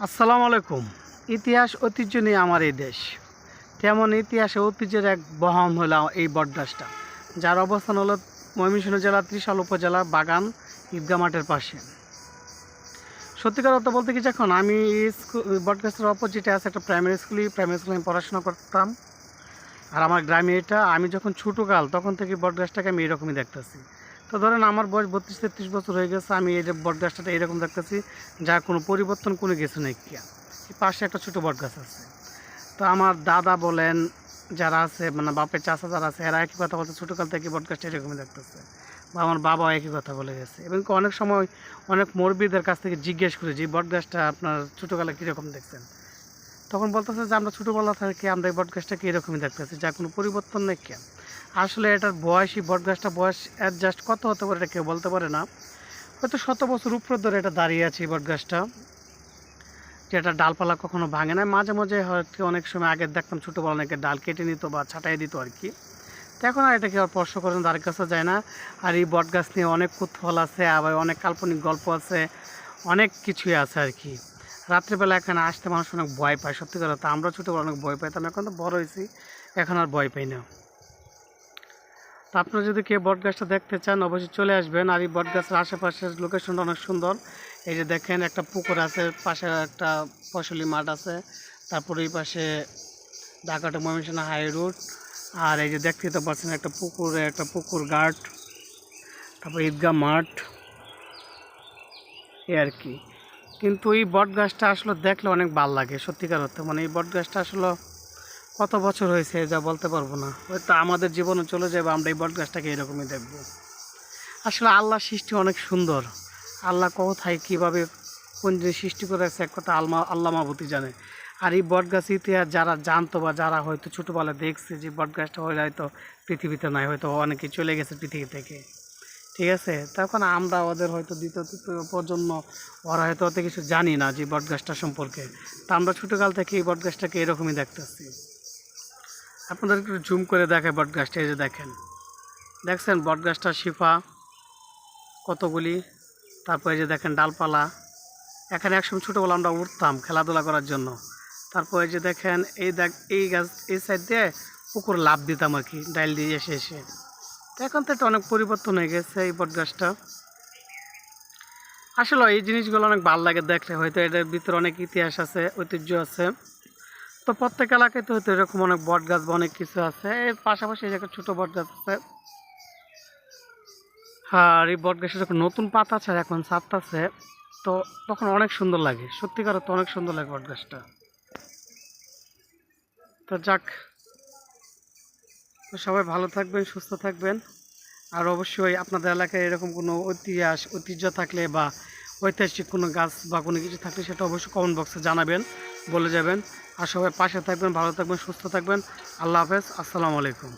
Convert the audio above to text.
আসসালামু আলাইকুম। ইতিহাস ঐতিহ্য নিয়ে আমার এই দেশ। তেমন ইতিহাসে ঐতিহ্যের এক বহম হলো এই বটগাছটা, যার অবস্থান হলো ময়মনসিংহ জেলার ত্রিশাল উপজেলা বাগান ঈদগা মাঠের পাশে। সত্যিকার অর্থ বলতে কি, যখন আমি স্কুল স্কু- বটগাছের অপোজিটে আছে একটা প্রাইমারি স্কুলে প্রাইমারি স্কুলে আমি পড়াশোনা করতাম। আর আমার গ্রামে এটা, আমি যখন ছোটোকাল, তখন থেকে বটগাছটাকে আমি এরকমই দেখতেছি। তো ধরেন আমার বয়স বত্রিশ তেত্রিশ বছর হয়ে গেছে, আমি এই যে বটগাছটা এরকম দেখতেছি যার কোনো পরিবর্তন কোনো কিছু নেই কি পাশে একটা ছোটো বটগাছ আছে। তো আমার দাদা বলেন, যারা আছে মানে বাপের চাষা যারা আছে, এরা একই কথা বলছে, ছোটোকাল থেকে বটগাছটা এরকমই দেখতেছে। বা আমার বাবা একই কথা বলে গেছে। এবং অনেক সময় অনেক মুরব্বীদের কাছ থেকে জিজ্ঞেস করি যে বটগাছটা আপনার ছোটোকালে কীরকম দেখছেন? তখন বলতেছে যে, আমরা ছোটোবেলা থেকে আমরা এই বটগাছটাকে এরকমই দেখতেছি, যা কোনো পরিবর্তন নেই কেন আসলে এটার বয়সই বটগাছটা বয়স অ্যাডজাস্ট কত হতে পারে এটা কেউ বলতে পারে না। হয়তো শত বছর উপরে ধরে এটা দাঁড়িয়ে আছে এই বটগাছটা যেটা ডালপালা কখনো ভাঙে না মাঝে মাঝে হয়তো অনেক সময় আগে দেখতাম ছোটোবেলা অনেকে ডাল কেটে নিত বা ছাটাই দিত আর কি। তো এখন আর এটাকে আর স্পর্শ করে দ্বার কাছে যায় না। আর এই বটগাছ নিয়ে অনেক কুতফল আছে, আবার অনেক কাল্পনিক গল্প আছে, অনেক কিছুই আছে আর কি। রাত্রিবেলা এখানে আসতে মানুষ অনেক ভয় পায়, সত্যি কথা। তো আমরা ছোটোবেলা অনেক ভয় পাইতাম, এখন তো বড় হয়েছি, এখন আর ভয় পাই না। তো আপনারা যদি কেউ বটগাছটা দেখতে চান, অবশ্যই চলে আসবেন। আর এই বটগাছের আশেপাশের লোকেশনটা অনেক সুন্দর। এই যে দেখেন, একটা পুকুর আছে, পাশে একটা ফসলি মাঠ আছে। তারপরে এই পাশে ঢাকাটা ময়মনসিংহ হাই রোড। আর এই যে দেখতে তো পাচ্ছেন, একটা পুকুরে একটা পুকুর ঘাট। তারপর ঈদগাহ মাঠ। এই আর কি। কিন্তু এই বট গাছটা আসলে দেখলে অনেক ভালো লাগে, সত্যিকার অর্থে। মানে এই বট গাছটা আসলে কত বছর হয়েছে যা বলতে পারব না। হয়তো আমাদের জীবনে চলে যাবে, আমরা এই বট গাছটাকে এরকমই দেখব। আসলে আল্লাহ সৃষ্টি অনেক সুন্দর। আল্লাহ কোথায়, কীভাবে, কোন জিনিস সৃষ্টি করেছে, এক কথা আলমা, আল্লাহ জানে। আর এই বট গাছ ইতিহাস যারা জানতো বা যারা হয়তো ছোটোবেলায় দেখছে যে বট গাছটা হয়ে হয়তো পৃথিবীতে নাই, হয়তো অনেকে চলে গেছে পৃথিবী থেকে। ঠিক আছে? তখন আমরা ওদের হয়তো দ্বিতীয়, তৃতীয় প্রজন্ম, ওরা হয়তো অত কিছু জানি না যে বট গাছটা সম্পর্কে। তা আমরা ছোটোকাল থেকে এই বট গাছটাকে এরকমই দেখতেছি। আপনাদের একটু জুম করে দেখায় বট গাছটা, এই যে দেখেন। দেখছেন বট গাছটা শিফা, কতগুলি? তারপরে যে দেখেন ডালপালা। এখানে একসময় ছোটোবেলা আমরা উঠতাম খেলাধুলা করার জন্য। তারপর যে দেখেন, এই দেখ, এই গাছ, এই সাইড দিয়ে পুকুর লাভ দিতাম আর কি, ডাইল দিয়ে এসে এসে। এখন তো একটা অনেক পরিবর্তন হয়ে গেছে এই বট গাছটা। আসলে এই জিনিসগুলো অনেক ভালো লাগে দেখলে, হয়তো এটার ভিতরে অনেক ইতিহাস আছে, ঐতিহ্য আছে। তো প্রত্যেক এলাকায় তো হয়তো এরকম অনেক বট গাছ বা অনেক কিছু আছে। এর পাশাপাশি এই ছোটো বট গাছ আছে। আর এই বট গাছের যখন নতুন পাতা ছাড়া এখন ছাপতাছে তো তখন অনেক সুন্দর লাগে। সত্যিকার তো অনেক সুন্দর লাগে বট গাছটা। তো যাক, তো সবাই ভালো থাকবেন, সুস্থ থাকবেন। আর অবশ্যই আপনাদের এলাকায় এরকম কোনো ইতিহাস ঐতিহ্য থাকলে বা ঐতিহাসিক কোনো গাছ বা কোনো কিছু থাকলে সেটা অবশ্যই কমেন্ট বক্সে জানাবেন, বলে যাবেন। আর সবাই পাশে থাকবেন, ভালো থাকবেন, সুস্থ থাকবেন। আল্লাহ হাফেজ, আসসালামু আলাইকুম।